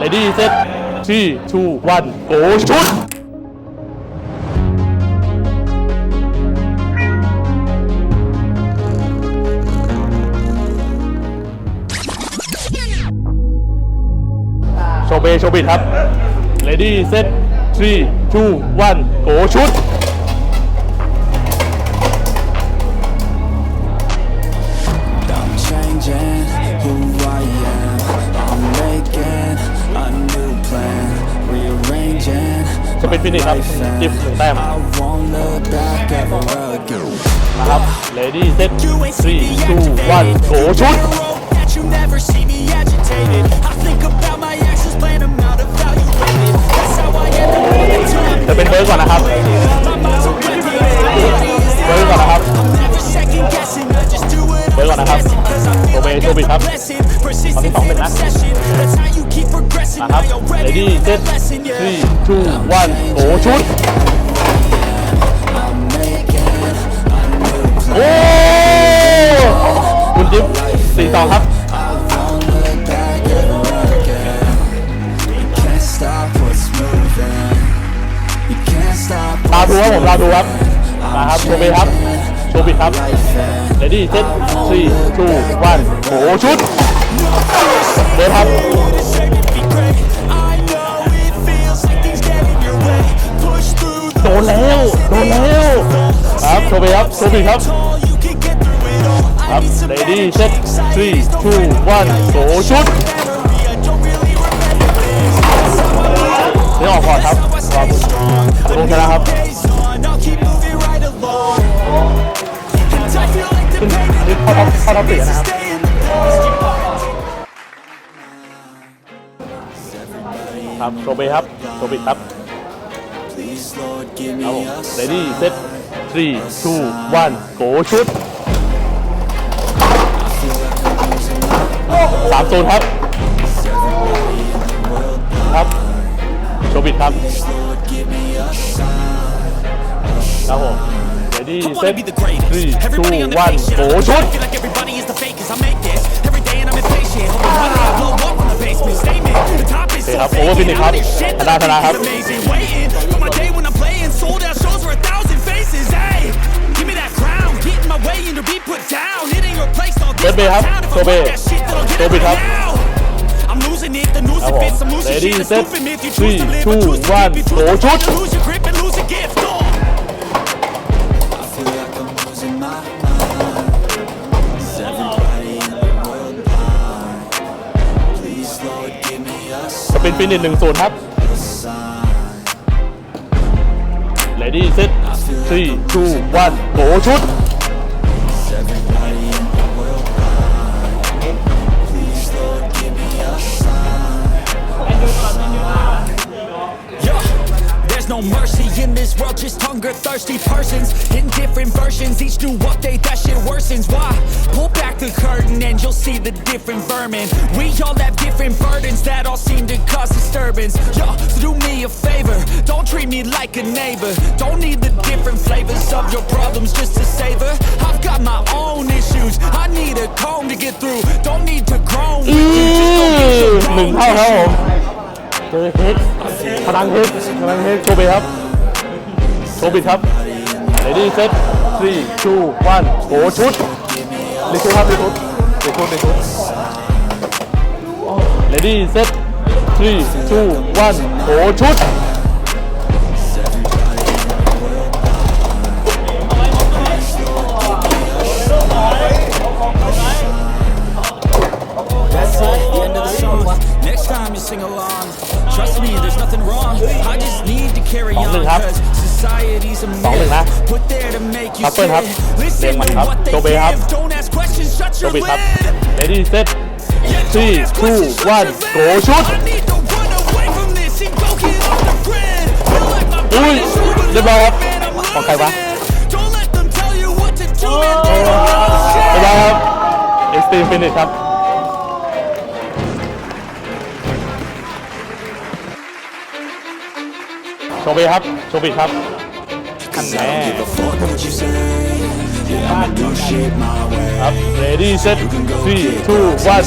เลดี้เซ็ตทีทูวันโกชุดโชเบโชบิดครับเลดี้เซ็ตทีทูวันโกชุดจะเป็นเบิร์กก่อนนะครับ เบิร์กก่อนนะครับ เบิร์กก่อนนะครับโอเบโชบิดครับตอนที่สองเป็นนะนะครับเรดี้เจ็ดสี่ทูวันโอ้ชุดโอ้คุณจิ๊บสี่ต่อครับดู ครับผมรอดูครับมาครับโชว์ไปครับโชว์ไปครับเรดี้เซ็ตสี่ทูวันโอ้ชุดเดครับโดนแล้ว โดนแล้วครับโชว์ไปครับโชว์ปครับครับเรดี้เซ็ตสี่ทูวันโอ้ชุดเข้าท็อปสี่นะครับ ครับ โชว์ไปครับ โชว์ไปครับเอาเรดี้เซต3 2 1โกชุดสามโซนครับ ครับ โชว์บิดครับครับผม ready, set, 3, 2, 1, go 슛! Okay ครับโอเวอร์ฟินิกครับธนาธนาครับ เบสเบครับโตเบโตเบครับครับผม ready set 3 2 1 go ชุดฟินิตหนึ่งศูนย์ครับเลดี้เซตสี่ทูวันโกชุด this world just hunger-thirsty persons In different versions, each new update that shit worsens Why? Pull back the curtain and you'll see the different vermin We all have different burdens that all seem to cause disturbance Yo, so do me a favor, don't treat me like a neighbor Don't need the different flavors of your problems just to savor I've got my own issues, I need a comb to get through Don't need to groan with you, just go get your own หนึ่งเท่าครับผมเจอฮิตพลังฮิตพลังฮิตโกเบครับโชว์บิดครับเรดี้เซ็ตสี่ชูวันโอชุดรีคูดครับรีคูดรีคูดรีคูดเรดี้เซ็ตสี่ชูวันโอชุดสองหนึ่งครับสองหนึ่งนะทัพเปิลครับเรียงมันครับโตเบครับโตบิครับเลดี้เซตที่ทูวันโกชุดอุ้ยเรียบร้อยครับ ของใครวะเรียบร้อยครับเอ็กตีมฟินิชครับว์ไปครับโชว์ไปครับ Cause I do set 3 2 1โถ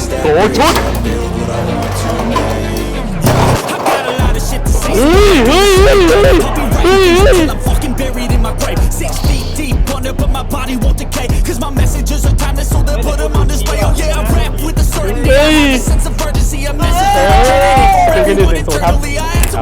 ชุด buried in my grave. Six feet deep under, but my body won't decay. Cause my messages are timeless, so they'll put them on display. Oh yeah, I rap with a certainty. sense of urgency, a message that will เป็นที่หนึ่งในโซนครับ eternally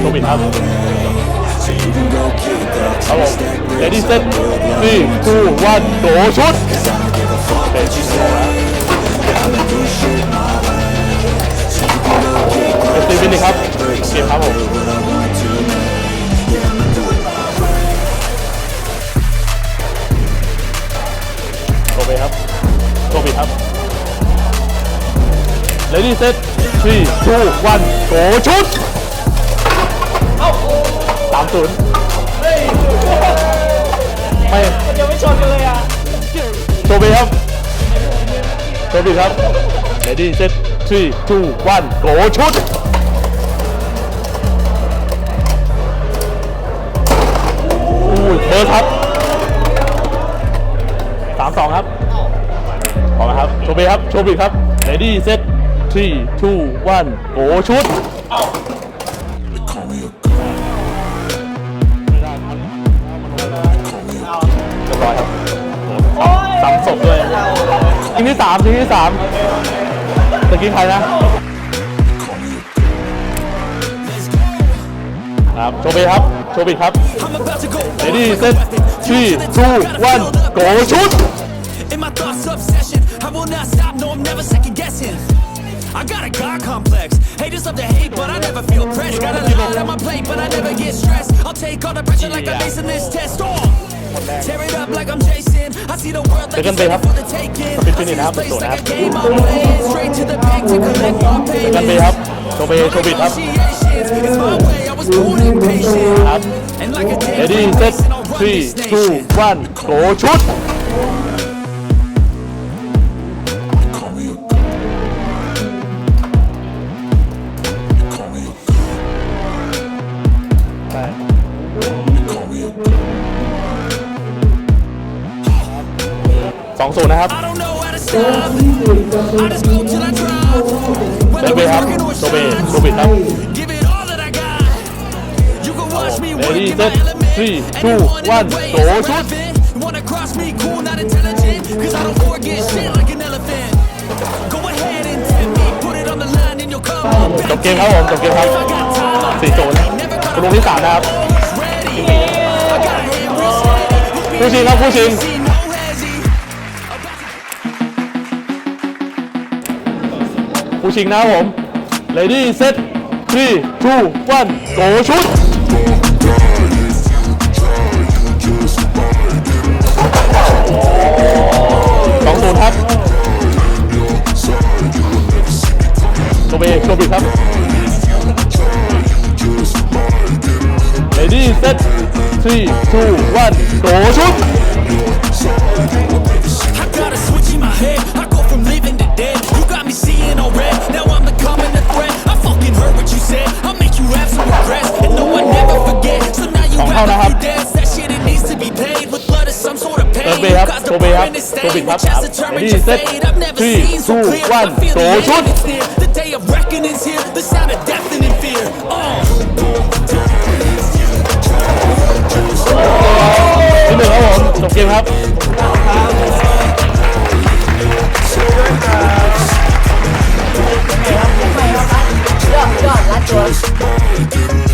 โควิดครับครับผมเดนิสเซนสี่คู่วันโดชุดเป็นชินปนีครับเกมครับผมเครับเลดี้เซตทีู่วันโกชุดศูนย์ไม่ยังไม่ชนกันเลยอ่ะโชบีครับโชบีครับเรดี้เซตทีูวันโกชุดอู้ยเบอร์ครับสามสองครับออกนะครับโชบีครับโชบีครับเรดี้เซตทีูวันโกชุดร้อยครับสามศพด้วยทีมที่สามทีมที่สามตะกี้ใครนะครับโชเบครับโชบิครับเรดี้เซตทีทูวันโกชุด In my thoughts obsession I will not stop, no I'm never second guessing I got a God complex Haters love to hate, but I never feel pressed Got a lot on my plate, but I never get stressed I'll take all the pressure like I'm facing this test oh! เดินกันไปครับสปินฟินิชนะครับเป็นตัครับเดินครับโชว์ไปโชว์บิดครับ ครับเดรดี้เซ็ตีูวันโกชุดองศูนย์นะครับโซเบครับโซเบโซเบครับเรดี้เซ็ตสี่ทูวันโตชุด Wanna cross me cool, not intelligent Cause I don't forget shit like an elephant Go ahead and tempt me Put it on the line and you'll come up จบเกมครับผมจบเกมครับสี่โจนลูกที่สามนะครับผู้ชิงครับผู้ชิงผู้ชิงนะครับผม Lady Set 3 2 1 go ชุดสองศูนย์ครับโชเบโชบิครับ Ready set 3 2 1โดชุด I got a switch in my head. เบครับโตเบครับโตบิดครับดีเซ็ตสี่สู้วันโตชุดที่หนึ่งครับผมจบเกมครับยอดยอดละจวน